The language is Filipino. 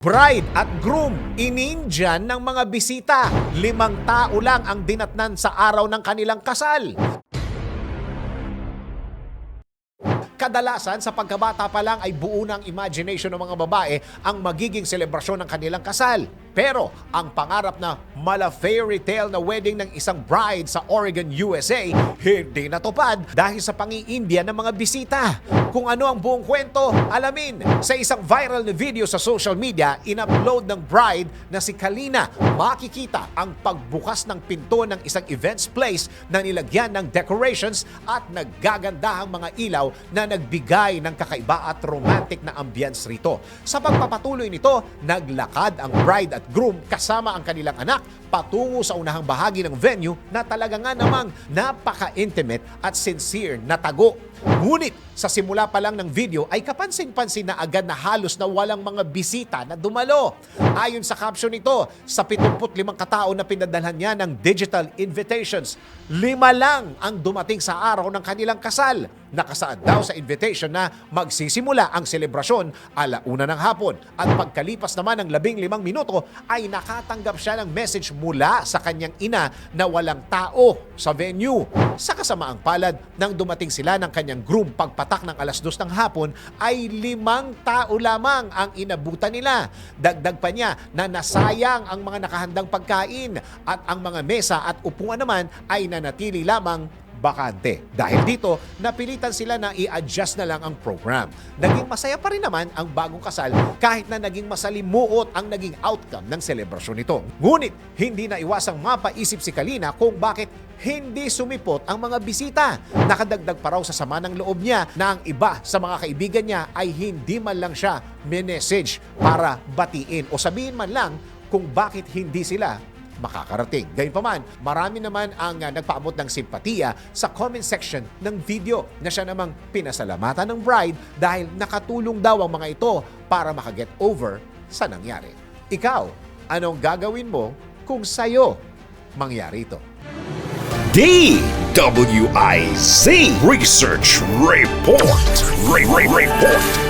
Bride at groom, inindian ng mga bisita. Limang tao lang ang dinatnan sa araw ng kanilang kasal. Kadalasan sa pagkabata pa lang ay buo ng imagination ng mga babae ang magiging selebrasyon ng kanilang kasal. Pero ang pangarap na mala fairy tale na wedding ng isang bride sa Oregon, USA, hindi natupad dahil sa pangi-India ng mga bisita. Kung ano ang buong kwento, alamin sa isang viral na video sa social media, in-upload ng bride na si Kalina. Makikita ang pagbukas ng pinto ng isang events place na nilagyan ng decorations at naggagandahang mga ilaw na nagbigay ng kakaiba at romantic na ambience rito. Sa pagpapatuloy nito, naglakad ang bride at groom kasama ang kanilang anak patungo sa unahang bahagi ng venue na talaga nga namang napaka-intimate at sincere na tago. Ngunit sa simula pa lang ng video ay kapansin-pansin na agad na halos na walang mga bisita na dumalo. Ayon sa caption nito, sa 75 katao na pinadalhan niya ng digital invitations, lima lang ang dumating sa araw ng kanilang kasal. Nakasaad daw sa invitation na magsisimula ang selebrasyon ala una ng hapon at pagkalipas naman ng labing limang minuto ay nakatanggap siya ng message mula sa kanyang ina na walang tao sa venue. Sa kasamaang palad, nang dumating sila ng kanyang groom pagpatak ng alas dos ng hapon ay limang tao lamang ang inabutan nila. Dagdag pa niya na nasayang ang mga nakahandang pagkain at ang mga mesa at upuan naman ay nanatili lamang bakante. Dahil dito, napilitan sila na i-adjust na lang ang program. Naging masaya pa rin naman ang bagong kasal kahit na naging masalimuot ang naging outcome ng selebrasyon nito. Ngunit, hindi na iwasang mapaisip si Kalina kung bakit hindi sumipot ang mga bisita. Nakadagdag pa raw sa sama ng loob niya na ang iba sa mga kaibigan niya ay hindi man lang siya message para batiin o sabihin man lang kung bakit hindi sila makakarating. Gayunpaman, marami naman ang uh, nagpaabot ng simpatiya sa comment section ng video na siya namang pinasalamatan ng bride dahil nakatulong daw ang mga ito para makaget over sa nangyari. Ikaw, anong gagawin mo kung sa'yo mangyari ito? DWIZ Research Report. Re- Re- Report.